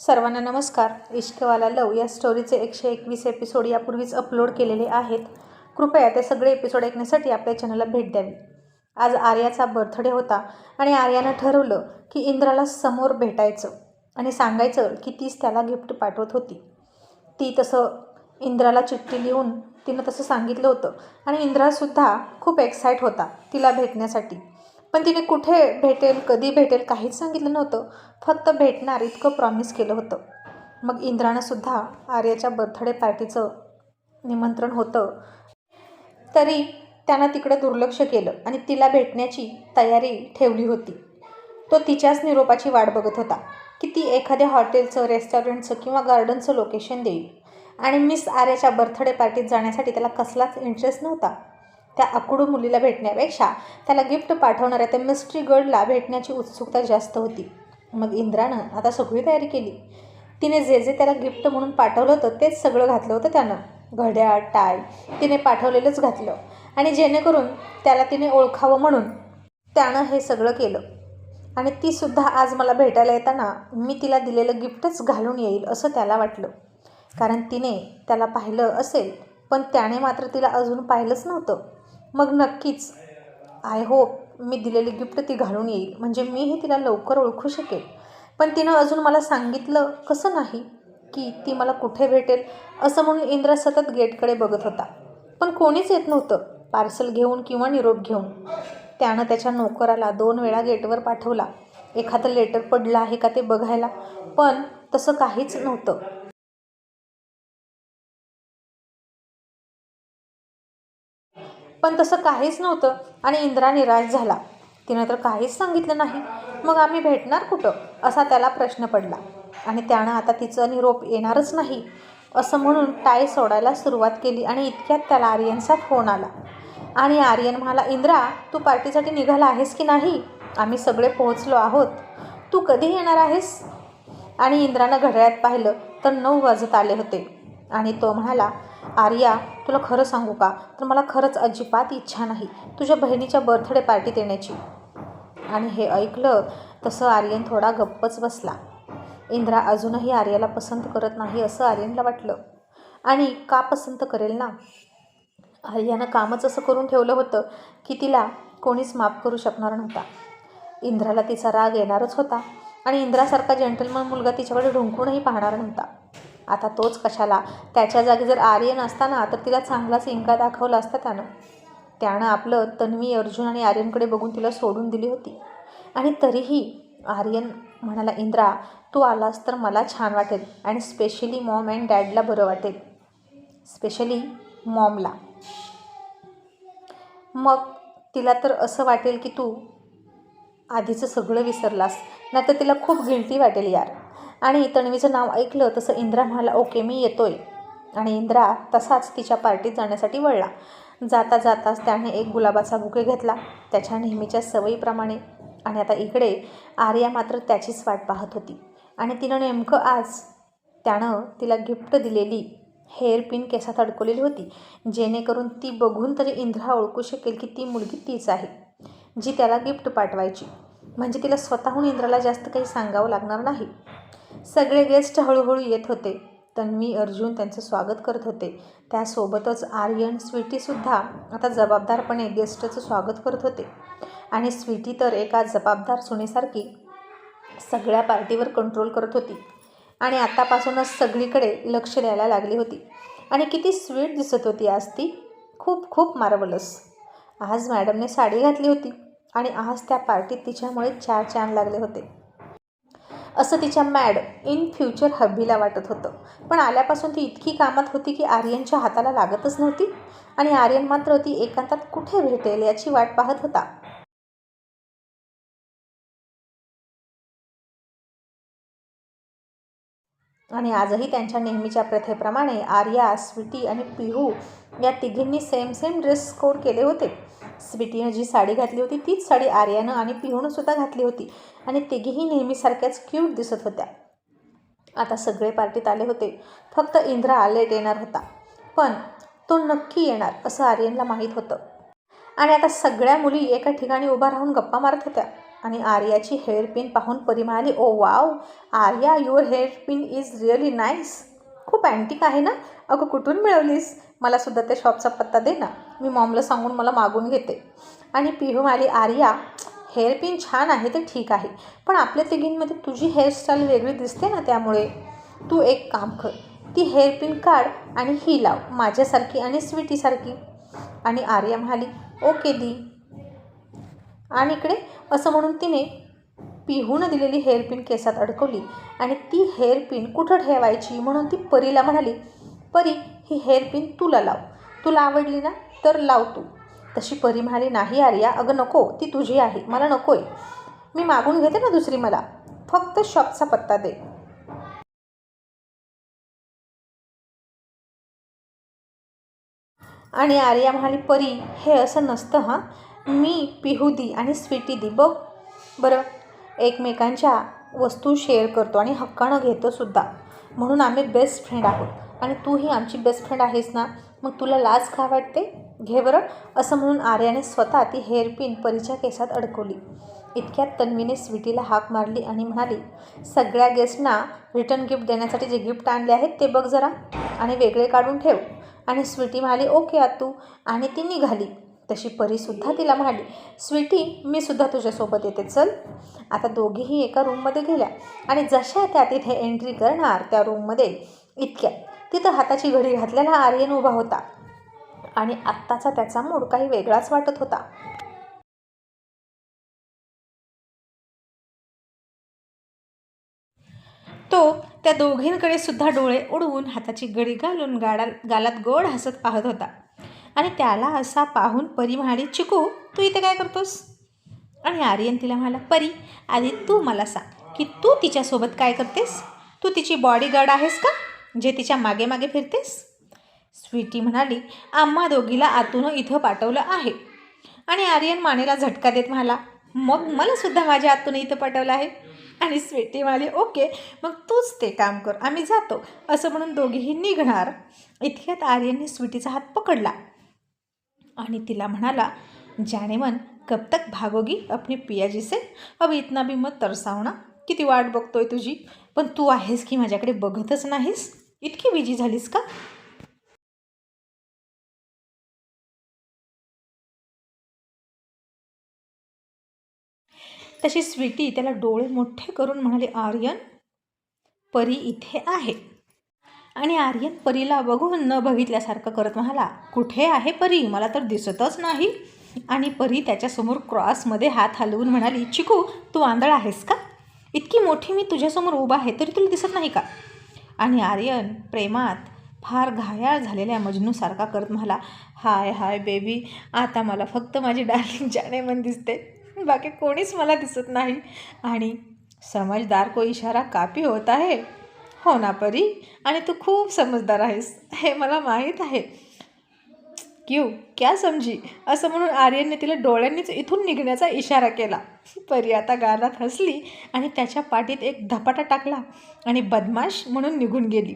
सर्वांना नमस्कार. इश्कवाला लव या स्टोरीचे एकशे एकवीस एपिसोड यापूर्वीच अपलोड केलेले आहेत. कृपया ते सगळे एपिसोड ऐकण्यासाठी आपल्या चॅनलला भेट द्यावी. आज आर्याचा बर्थडे होता आणि आर्यानं ठरवलं की इंद्राला समोर भेटायचं आणि सांगायचं की तीच त्याला गिफ्ट पाठवत होती. ती तसं इंद्राला चिठ्ठी लिहून तिनं तसं सांगितलं होतं आणि इंद्रासुद्धा खूप एक्साईट होता तिला भेटण्यासाठी. पण तिने कुठे भेटेल कधी भेटेल काहीच सांगितलं नव्हतं. फक्त भेटणार इतकं प्रॉमिस केलं होतं. मग इंद्रानंसुद्धा आर्याच्या बर्थडे पार्टीचं निमंत्रण होतं. तरी त्यानं तिकडे दुर्लक्ष केलं आणि तिला भेटण्याची तयारी ठेवली होती. तो तिच्याच निरोपाची वाट बघत होता की ती एखाद्या हॉटेलचं रेस्टॉरंटचं किंवा गार्डनचं लोकेशन देईल. आणि मिस आर्याच्या बर्थडे पार्टीत जाण्यासाठी त्याला कसलाच इंटरेस्ट नव्हता. त्या आकुडू मुलीला भेटण्यापेक्षा त्याला गिफ्ट पाठवणाऱ्या त्या मिस्ट्री गर्डला भेटण्याची उत्सुकता जास्त होती. मग इंद्रानं आता सगळी तयारी केली. तिने जे जे त्याला गिफ्ट म्हणून पाठवलं होतं तेच सगळं घातलं होतं त्यानं. घड्याळ टाय तिने पाठवलेलंच घातलं. आणि जेणेकरून त्याला तिने ओळखावं म्हणून त्यानं हे सगळं केलं. आणि तीसुद्धा आज मला भेटायला येताना मी तिला दिलेलं गिफ्टच घालून येईल असं त्याला वाटलं. कारण तिने त्याला पाहिलं असेल पण त्याने मात्र तिला अजून पाहिलंच नव्हतं. मग नक्कीच. आय होप मी दिलेली गिफ्ट ती घालून येईल. म्हणजे मीही तिला लवकर ओळखू शकेल. पण तिनं अजून मला सांगितलं कसं नाही की ती मला कुठे भेटेल असं म्हणून इंद्रा सतत गेटकडे बघत होता. पण कोणीच येत नव्हतं. पार्सल घेऊन किंवा निरोप घेऊन. त्यानं त्याच्या नोकराला दोन वेळा गेटवर पाठवला. एखादं लेटर पडलं आहे का ते बघायला. पण तसं काहीच नव्हतं. पण तसं काहीच नव्हतं आणि इंद्रा निराश झाला. तिनं तर काहीच सांगितलं नाही. मग आम्ही भेटणार कुठं? असा त्याला प्रश्न पडला. आणि त्यानं आता तिचं निरोप येणारच नाही असं म्हणून टाय सोडायला सुरुवात केली आणि इतक्यात त्याला आर्यनचा फोन आला. आणि आर्यन म्हणाला इंद्रा तू पार्टीसाठी निघाला आहेस की नाही? आम्ही सगळे पोहोचलो आहोत. तू कधी येणार आहेस? आणि इंद्रानं घड्याळात पाहिलं तर नऊ वाजत आले होते. आणि तो म्हणाला आर्या तुला खरं सांगू का? तर मला खरंच अजिबात इच्छा नाही तुझ्या बहिणीच्या बर्थडे पार्टीत येण्याची आणि हे ऐकलं तसं आर्यन थोडा गप्पच बसला. इंद्रा अजूनही आर्याला पसंत करत नाही असं आर्यनला वाटलं. आणि का पसंत करेल ना? आर्यानं कामच असं करून ठेवलं होतं की तिला कोणीच माफ करू शकणार नव्हता. इंद्राला तिचा राग येणारच होता आणि इंद्रासारखा जेंटलमन मुलगा तिच्याकडे ढुंकूनही पाहणार नव्हता. आता तोच कशाला? त्याच्या जागी जर आर्यन असताना तर तिला चांगलाच इंका दाखवला असता त्यानं. त्यानं आपलं तन्वी अर्जुन आणि आर्यनकडे बघून तिला सोडून दिली होती. आणि तरीही आर्यन म्हणाला इंद्रा तू आलास तर मला छान वाटेल आणि स्पेशली मॉम अँड डॅडला बरं वाटेल. स्पेशली मॉमला मग तिला तर असं वाटेल की तू आधीचं सगळं विसरलास नाही तर तिला खूप गिल्टी वाटेल यार. आणि तन्वीचं नाव ऐकलं तसं इंद्रा म्हणाला ओके मी येतोय. आणि इंद्रा तसाच तिच्या पार्टीत जाण्यासाठी वळला. जाता जाताच त्याने एक गुलाबाचा बुके घेतला त्याच्या नेहमीच्या सवयीप्रमाणे. आणि आता इकडे आर्या मात्र त्याचीच वाट पाहत होती. आणि तिनं नेमकं आज त्यानं तिला गिफ्ट दिलेली हेअर पिन केसात अडकवलेली होती जेणेकरून ती बघून तरी इंद्रा ओळखू शकेल की ती मुलगी तीच आहे जी त्याला गिफ्ट पाठवायची. म्हणजे तिला स्वतःहून इंद्राला जास्त काही सांगावं लागणार नाही. सगळे गेस्ट हळूहळू येत होते. तन्वी अर्जुन त्यांचं स्वागत करत होते. त्यासोबतच आर्यन स्वीटीसुद्धा आता जबाबदारपणे गेस्टचं स्वागत करत होते. आणि स्वीटी तर एका जबाबदार सुनेसारखी सगळ्या पार्टीवर कंट्रोल करत होती. आणि आत्तापासूनच सगळीकडे लक्ष द्यायला लागली होती. आणि किती स्वीट दिसत होती आज ती. खूप खूप मार्वलस आज मॅडमने साडी घातली होती. आणि आज त्या पार्टीत तिच्यामुळे चार चान लागले होते. असं तिच्या मॅड इन फ्युचर हब्बीला वाटत होतं. पण आल्यापासून ती इतकी कामात होती की आर्यनच्या हाताला लागतच नव्हती. आणि आर्यन मात्र ती एकांतात कुठे भेटेल याची वाट पाहत होता. आणि आजही त्यांच्या नेहमीच्या प्रथेप्रमाणे आर्या स्वीटी आणि पिहू या तिघींनी सेम सेम ड्रेस कोड केले होते. स्वीटीनं जी साडी घातली होती तीच साडी आर्यानं आणि पिहूनं सुद्धा घातली होती. आणि तिघीही नेहमीसारख्याच क्यूट दिसत होत्या. आता सगळे पार्टीत आले होते. फक्त इंद्रा लेट येणार होता. पण तो नक्की येणार असं आर्यनला माहीत होतं. आणि आता सगळ्या मुली एका ठिकाणी उभा राहून गप्पा मारत होत्या. आणि आर्याची हेअरपिन पाहून परी म्हणाली ओ wow Arya your hairpin is really nice खूप अँटिक आहे ना? अगं कुठून मिळवलीस? मला सुद्धा त्या शॉपचा पत्ता दे ना. मी मॉमला सांगून मला मागून घेते. आणि पिहू म्हणाली आर्या हेअरपिन छान आहे ते ठीक आहे. पण आपल्या तिघींमध्ये तुझी हेअरस्टाईल वेगळी दिसते ना त्यामुळे? तू एक काम कर ती हेअरपिन काढ आणि ही लाव माझ्यासारखी आणि स्वीटीसारखी आणि आर्या म्हणाली ओके दी. आणि इकडे असं म्हणून तिने पिहून दिलेली हेअरपिन केसात अडकवली. आणि ती हेअरपिन कुठं ठेवायची म्हणून ती परीला म्हणाली परी ही हेअरपिन तुला लाव. तुला आवडली ना तर लाव तू. तशी परी म्हणाली नाही आर्या अगं नको ती तुझी आहे मला नको आहे मी मागून घेते ना दुसरी मला. फक्त शॉपचा पत्ता दे. आणि आर्या म्हणाली परी हे असं नसतं हां. मी पिहुदी आणि स्वीटी दी. बघ बरं एकमेकांच्या वस्तू शेअर करतो आणि हक्कानं घेतो सुद्धा. म्हणून आम्ही बेस्ट फ्रेंड आहोत. आणि तूही आमची बेस्ट फ्रेंड आहेस ना? मग तुला लाज का वाटते? घे बरं. असं म्हणून आर्याने स्वतः ती हेअरपिन परीच्या केसात अडकवली. इतक्यात तन्वीने स्वीटीला हाक मारली आणि म्हणाली सगळ्या गेस्टना रिटर्न गिफ्ट देण्यासाठी जे गिफ्ट आणले आहेत ते बघ जरा आणि वेगळे काढून ठेव. आणि स्वीटी म्हणाली ओके आतू आणि ती निघाली. तशी परीसुद्धा तिला म्हणाली स्वीटी मी सुद्धा तुझ्यासोबत येते चल. आता दोघीही एका रूममध्ये गेल्या आणि जशा त्या तिथे एंट्री करणार त्या रूममध्ये इतक्या. तिथं हाताची घडी घातलेला आर्यन उभा होता आणि आत्ताचा त्याचा मूड काही वेगळाच वाटत होता. तो त्या दोघींकडे सुद्धा डोळे उडवून हाताची गडी घालून गाडा गालात गोड हसत पाहत होता. आणि त्याला असा पाहून परी म्हणाली चिकू तू इथे काय करतोस? आणि आर्यन तिला म्हणाला परी आधी तू मला सांग की तू तिच्यासोबत काय करतेस? तू तिची बॉडीगार्ड आहेस का जे तिच्यामागे मागे फिरतेस? स्वीटी म्हणाली आम्हा दोघीला आतून इथं पाठवलं आहे. आणि आर्यन मानेला झटका देत म्हणाला मग मला सुद्धा माझ्या आतून इथं पाठवलं आहे? आणि स्वीटी म्हणाली ओके मग तूच ते काम कर आम्ही जातो. असं म्हणून दोघीही निघणार. इतक्यात आर्यनने स्वीटीचा हात पकडला. आणि तिला म्हणाला जाने मन कब तक भागोगी अपनी पियाजी से? अब इतना भी मत तरसावना. किती वाट बघतोय तुझी. पण तू आहेस की माझ्याकडे बघतच नाहीस? इतकी बिजी झालीस का? तशी स्वीटी त्याला डोळे मोठे करून म्हणाले आर्यन परी इथे आहे. आणि आर्यन परीला बघून न बघितल्यासारखं करत म्हणाला कुठे आहे परी? मला तर दिसतच नाही. आणि परी त्याच्यासमोर क्रॉसमध्ये हात हलवून म्हणाली चिकू तू आंधळ आहेस का? इतकी मोठी मी तुझ्यासमोर उभा आहे तरी तुला दिसत नाही का? आणि आर्यन प्रेमात फार घायाळ झालेल्या मजनूसारखा करत म्हणाला हाय हाय बेबी आता मला फक्त माझी डार्लिंग जाणे मन दिसते. बाकी कोणीच मला दिसत नाही. आणि समजदार को इशारा कापी होत आहे हो ना परी. आणि तू खूप समजदार आहेस. हे मला माहीत आहे. क्यू क्या समजी असं म्हणून आर्यनने तिला डोळ्यांनीच इथून निघण्याचा इशारा केला. परी आता गालात हसली आणि त्याच्या पाठीत एक धपाटा टाकला आणि बदमाश म्हणून निघून गेली.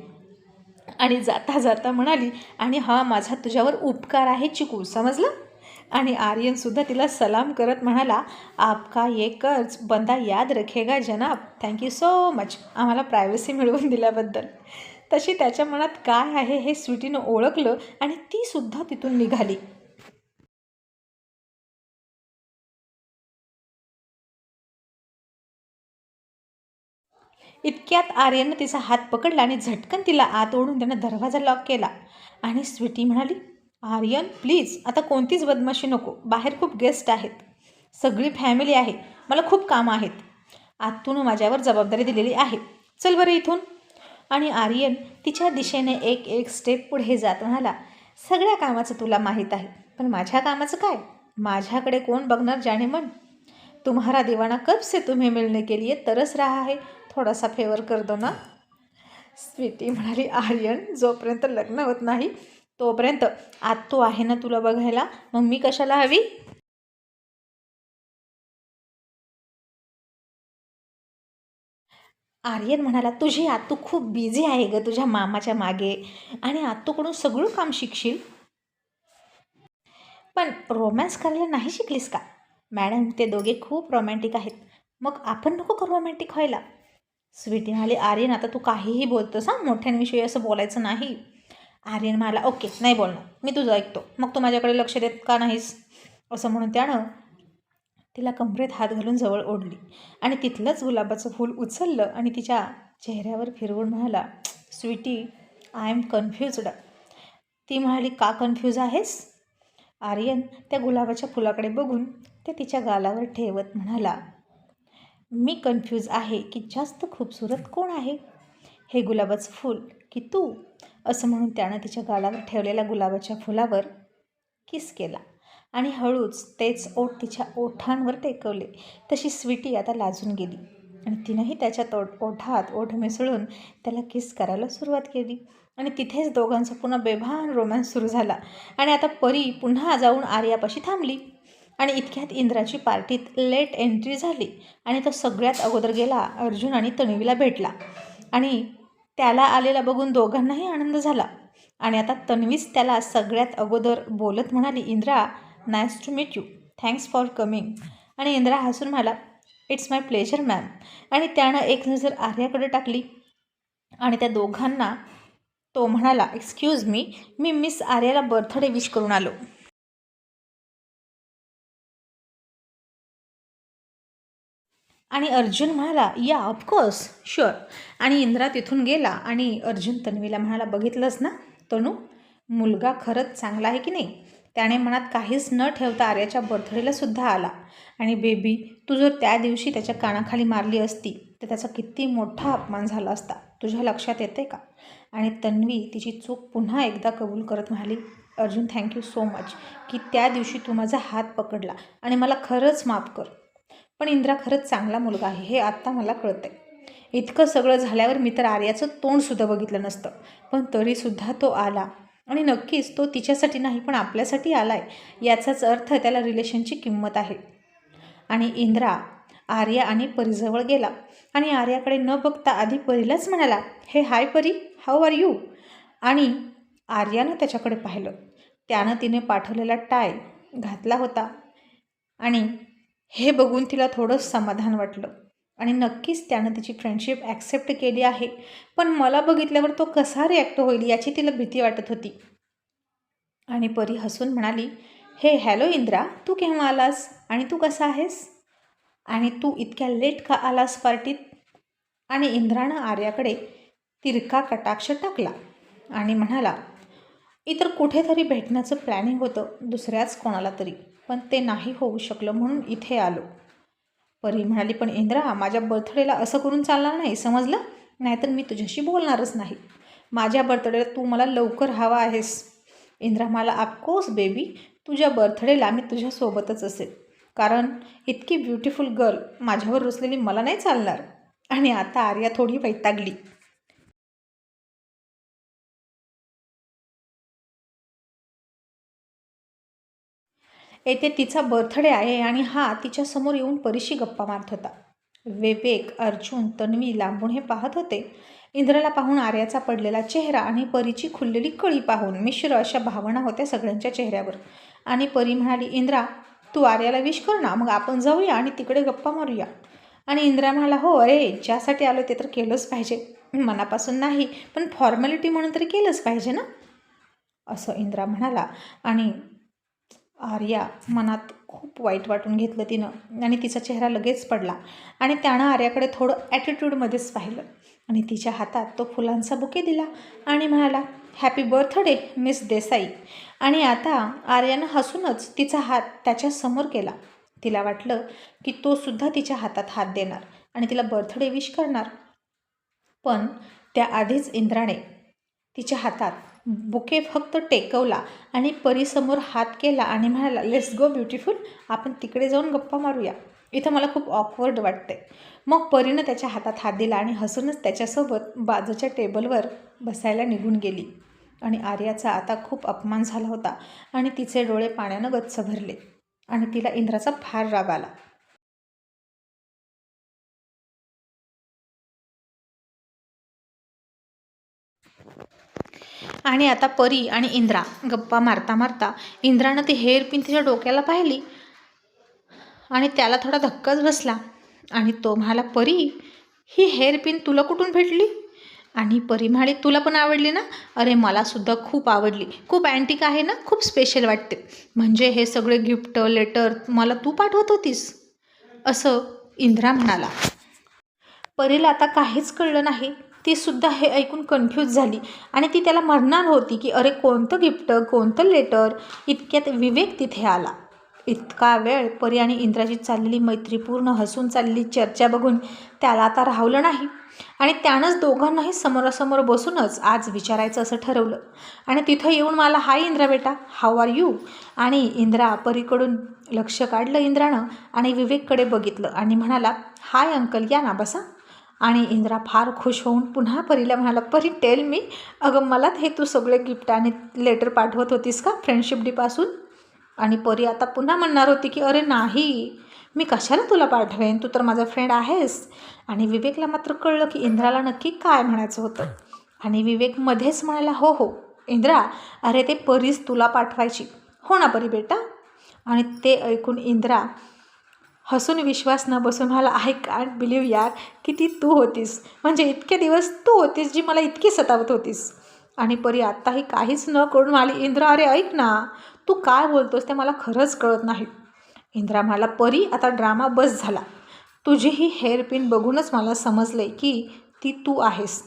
आणि जाता जाता म्हणाली आणि हा माझा तुझ्यावर उपकार आहे चिकू. समजलं? आणि आर्यनसुद्धा तिला सलाम करत म्हणाला आपका ये कर्ज बंदा याद रखेगा जनाब. थँक्यू सो मच आम्हाला प्रायव्हसी मिळवून दिल्याबद्दल. तशी त्याच्या मनात काय आहे हे स्वीटीनं ओळखलं आणि तीसुद्धा तिथून निघाली. इतक्यात आर्यननं तिचा हात पकडला आणि झटकन तिला आत ओढून त्यानं दरवाजा लॉक केला. आणि स्वीटी म्हणाली आर्यन प्लीज आता कोणतीच बदमाशी नको. बाहेर खूप गेस्ट आहेत. सगळी फॅमिली आहे. मला खूप कामं आहेत. आतून माझ्यावर जबाबदारी दिलेली आहे. चल बरं इथून. आणि आर्यन तिच्या दिशेने एक एक स्टेप पुढे जात म्हणाला सगळ्या कामाचं तुला माहीत आहे पण माझ्या कामाचं काय? माझ्याकडे कोण बघणार जाणे मन? तुम्हारा दिवाना कब से तुम्ही मिळणे के लिए तरस रहा आहे थोडासा फेवर कर दो ना. स्वीटी म्हणाली आर्यन जोपर्यंत लग्न होत नाही तोपर्यंत आत तो आहे ना तुला बघायला? मग मी कशाला हवी? आर्यन म्हणाला तुझी आतू खूप बिझी आहे ग तुझ्या मामाच्या मागे. आणि आतूकडून सगळं काम शिकशील. पण रोमॅन्स करायला नाही शिकलीस का? मॅडम ते दोघे खूप रोमॅन्टिक आहेत. मग आपण नको का रोमॅन्टिक व्हायला. स्वीटी म्हणाली आर्यन आता तू काहीही बोलतोस हां? मोठ्यांविषयी असं बोलायचं नाही. आर्यन म्हणाला ओके नाही बोलणार. मी तुझं ऐकतो. मग तू माझ्याकडे लक्ष देत का नाहीस? असं म्हणून त्यानं तिला कमरेत हात घालून जवळ ओढली. आणि तिथलंच गुलाबाचं फूल उचललं आणि तिच्या चेहऱ्यावर फिरवून म्हणाला स्वीटी आय एम कन्फ्युज्ड. ती म्हणाली का कन्फ्यूज आहेस? आर्यन त्या गुलाबाच्या फुलाकडे बघून ते तिच्या गालावर ठेवत म्हणाला मी कन्फ्यूज आहे की जास्त खूपसूरत कोण आहे? हे गुलाबाचं फूल की तू? असं म्हणून त्यानं तिच्या गालावर ठेवलेल्या गुलाबाच्या फुलावर किस केला. आणि हळूच तेच ओठ तिच्या ओठांवर टेकवले. तशी स्वीटी आता लाजून गेली. आणि तिनंही त्याच्या तो ओठात ओठ मिसळून त्याला किस करायला सुरुवात केली. आणि तिथेच दोघांचा पुन्हा बेभान रोमॅन्स सुरू झाला. आणि आता परी पुन्हा जाऊन आर्यापाशी थांबली. आणि इतक्यात इंद्राची पार्टीत लेट एंट्री झाली. आणि तो सगळ्यात अगोदर गेला. अर्जुन आणि तणवीला भेटला. आणि त्याला आलेला बघून दोघांनाही आनंद झाला. आणि आता तन्वीच त्याला सगळ्यात अगोदर बोलत म्हणाली Indra nice to meet you thanks for coming आणि इंद्रा हसून म्हणाला इट्स माय प्लेजर मॅम आणि त्यानं एक नजर आर्याकडे टाकली. आणि त्या दोघांना तो म्हणाला एक्सक्यूज मी मी मिस आर्याला बर्थडे विश करून आलो. आणि अर्जुन म्हणाला या ऑफकोर्स शुअर आणि इंद्रा तिथून गेला आणि अर्जुन तन्वीला म्हणाला बघितलंस ना तनू? मुलगा खरंच चांगला आहे की नाही? त्याने मनात काहीच न ठेवता आर्याच्या बर्थडेला सुद्धा आला. आणि बेबी तू जर त्या दिवशी त्याच्या कानाखाली मारली असती तर त्याचा किती मोठा अपमान झाला असता. तुझ्या लक्षात येते का? आणि तन्वी तिची चूक पुन्हा एकदा कबूल करत म्हणाली अर्जुन थँक्यू सो मच की त्या दिवशी तू माझा हात पकडला आणि मला खरंच माफ कर. पण इंद्रा खरंच चांगला मुलगा आहे हे आत्ता मला कळतंय. इतकं सगळं झाल्यावर मी तर आर्याचं तोंडसुद्धा बघितलं नसतं. पण तरीसुद्धा तो आला. आणि नक्कीच तो तिच्यासाठी नाही पण आपल्यासाठी आला आहे याचाच अर्थ त्याला रिलेशनची किंमत आहे. आणि इंद्रा आर्या आणि परीजवळ गेला. आणि आर्याकडे न बघता आधी परीलाच म्हणाला हे हाय परी हाऊ आर यू? आणि आर्यानं त्याच्याकडे पाहिलं. त्यानं तिने पाठवलेला टाय घातला होता. आणि हे बघून तिला थोडं समाधान वाटलं. आणि नक्कीच त्यानं तिची फ्रेंडशिप ॲक्सेप्ट केली आहे. पण मला बघितल्यावर तो कसा रिॲक्ट होईल याची तिला भीती वाटत होती. आणि परी हसून म्हणाली हे हॅलो इंद्रा तू केव्हा आलास? आणि तू कसा आहेस? आणि तू इतक्या लेट का आलास पार्टीत? आणि इंद्रानं आर्याकडे तिरका कटाक्ष टाकला आणि म्हणाला इतर कुठेतरी भेटण्याचं प्लॅनिंग होतं दुसऱ्याच कोणाला तरी. पण ते नाही होऊ शकलं म्हणून इथे आलो. परी म्हणाली पण इंद्रा माझ्या बर्थडेला असं करून चालणार नाही समजलं? नाहीतर मी तुझ्याशी बोलणारच नाही. माझ्या बर्थडेला तू मला लवकर हवा आहेस. इंद्रा मला ऑफकोर्स बेबी तुझ्या बर्थडेला मी तुझ्यासोबतच असेल. कारण इतकी ब्युटिफुल गर्ल माझ्यावर रुसलेली मला नाही चालणार. आणि आता आर्या थोडी वैतागली. येथे तिचा बर्थडे आहे आणि हा तिच्यासमोर येऊन परीशी गप्पा मारत होता. विवेक अर्जुन तन्वी लांबून हे पाहत होते. इंद्राला पाहून आर्याचा पडलेला चेहरा आणि परीची खुललेली कळी पाहून मिश्र अशा भावना होत्या सगळ्यांच्या चेहऱ्यावर. आणि परी म्हणाली इंद्रा तू आर्याला विश कर ना मग आपण जाऊया आणि तिकडे गप्पा मारूया. आणि इंद्रा म्हणाला हो अरे ज्यासाठी आलो ते तर केलंच पाहिजे. मनापासून नाही पण फॉर्मॅलिटी म्हणून तरी केलंच पाहिजे ना? असं इंद्रा म्हणाला आणि आर्या मनात खूप वाईट वाटून घेतलं तिनं आणि तिचा चेहरा लगेच पडला. आणि त्यानं आर्याकडे थोडं ॲटिट्यूडमध्येच पाहिलं. आणि तिच्या हातात तो फुलांचा बुके दिला आणि म्हणाला हॅपी बर्थडे मिस देसाई आणि आता आर्यानं हसूनच तिचा हात त्याच्यासमोर केला. तिला वाटलं की तो सुद्धा तिच्या हातात हात देणार आणि तिला बर्थडे विश करणार. पण त्याआधीच इंद्राने तिच्या हातात बुके फक्त टेकवला आणि परीसमोर हात केला आणि म्हणाला लेट्स गो ब्युटिफुल आपण तिकडे जाऊन गप्पा मारूया. इथं मला खूप ऑकवर्ड वाटते मग परीनं त्याच्या हातात हात दिला आणि हसूनच त्याच्यासोबत बाजूच्या टेबलवर बसायला निघून गेली. आणि आर्याचा आता खूप अपमान झाला होता आणि तिचे डोळे पाण्यानं गच्च भरले आणि तिला इंद्राचा फार राग आला. आणि आता परी आणि इंद्रा. गप्पा मारता मारता इंद्रानं ती हेअरपिन तिच्या डोक्याला पाहिली आणि त्याला थोडा धक्काच बसला. आणि तो म्हणाला परी ही हेअरपिन तुला कुठून भेटली? आणि परी म्हणाली तुला पण आवडली ना? अरे मलासुद्धा खूप आवडली. खूप अँटिक आहे ना? खूप स्पेशल वाटते. म्हणजे हे सगळे गिफ्ट लेटर मला तू पाठवत होतीस. असं इंद्रा म्हणाला. परीला आता काहीच कळलं नाही. ती सुद्धा हे ऐकून कन्फ्यूज झाली. आणि ती त्याला म्हणणार होती की अरे कोणतं गिफ्ट कोणतं लेटर इतक्यात विवेक तिथे आला. इतका वेळ परी आणि इंद्राची चाललेली मैत्रीपूर्ण हसून चाललेली चर्चा बघून त्याला आता राहवलं नाही. आणि त्यानंच दोघांनाही समोरासमोर बसूनच आज विचारायचं असं ठरवलं. आणि तिथं येऊन मला हाय इंद्रा बेटा हाऊ आर यू आणि इंद्रा परीकडून लक्ष काढलं इंद्रानं आणि विवेककडे बघितलं आणि म्हणाला हाय अंकल या ना बसा. आणि इंद्रा फार खुश होऊन पुन्हा परीला म्हणाला परी टेल मी अगं मला हे तू सगळे गिफ्ट आणि लेटर पाठवत होतीस का फ्रेंडशिप डीपासून आणि परी आता पुन्हा म्हणणार होती की अरे नाही. मी कशाला तुला पाठवेन? तू तर माझा फ्रेंड आहेस. आणि विवेकला मात्र कळलं की इंद्राला नक्की काय म्हणायचं होतं. आणि विवेक मध्येच म्हणाला हो हो. इंद्रा अरे ते परीच तुला पाठवायची. हो ना परी बेटा? आणि ते ऐकून इंद्रा हसून विश्वास न बसून मला आय कांट बिलीव यार की ती तू होतीस. म्हणजे इतके दिवस तू होतीस जी मला इतकी सतावत होतीस. आणि परी आत्ताही काहीच न करून आली. इंद्रा अरे ऐक ना. तू काय बोलतोस ते मला खरंच कळत नाही. इंद्रा म्हणाला परी आता ड्रामा बस झाला. तुझी ही हेअरपिन बघूनच मला समजले की ती तू आहेस.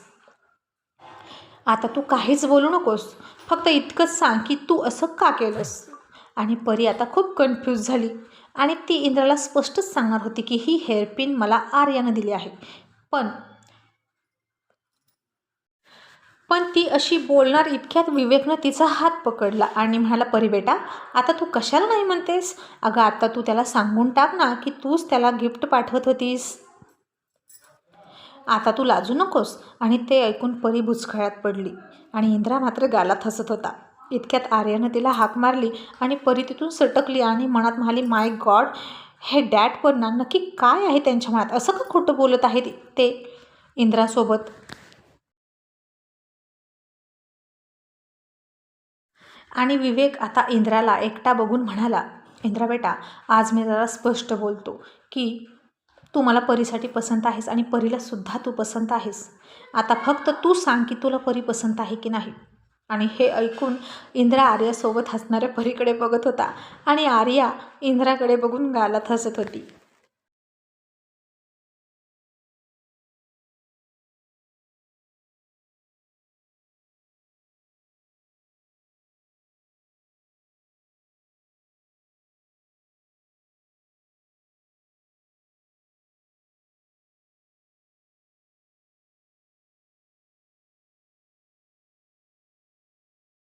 आता तू काहीच बोलू नकोस. फक्त इतकंच सांग की तू असं का केलंस? आणि परी आता खूप कन्फ्यूज झाली. आणि ती इंद्राला स्पष्टच सांगणार होती की ही हेअरपिन मला आर्यानं दिली आहे. पण पण ती अशी बोलणार इतक्यात विवेकनं तिचा हात पकडला आणि म्हणाला परी बेटा आता तू कशाला नाही म्हणतेस? अगं आता तू त्याला सांगून टाक ना की तूच त्याला गिफ्ट पाठवत होतीस. आता तू लाजू नकोस. आणि ते ऐकून परी बुचखळ्यात पडली आणि इंद्रा मात्र गालात हसत होता. इतक्यात आर्यानं तिला हाक मारली आणि परी तिथून सटकली आणि मनात म्हणाली माय गॉड हे डॅट पण ना नक्की काय आहे त्यांच्या मनात? असं का खोटं बोलत आहेत ते इंद्रासोबत आणि विवेक आता इंद्राला एकटा बघून म्हणाला इंद्रा बेटा आज मी जरा स्पष्ट बोलतो की तू मला परीसाठी पसंत आहेस आणि परीला सुद्धा तू पसंत आहेस. आता फक्त तू सांग की तुला परी पसंत आहे की नाही. आणि हे ऐकून इंद्रा आर्यासोबत हसणाऱ्या परीकडे बघत होता आणि आर्या इंद्राकडे बघून गालात हसत होती.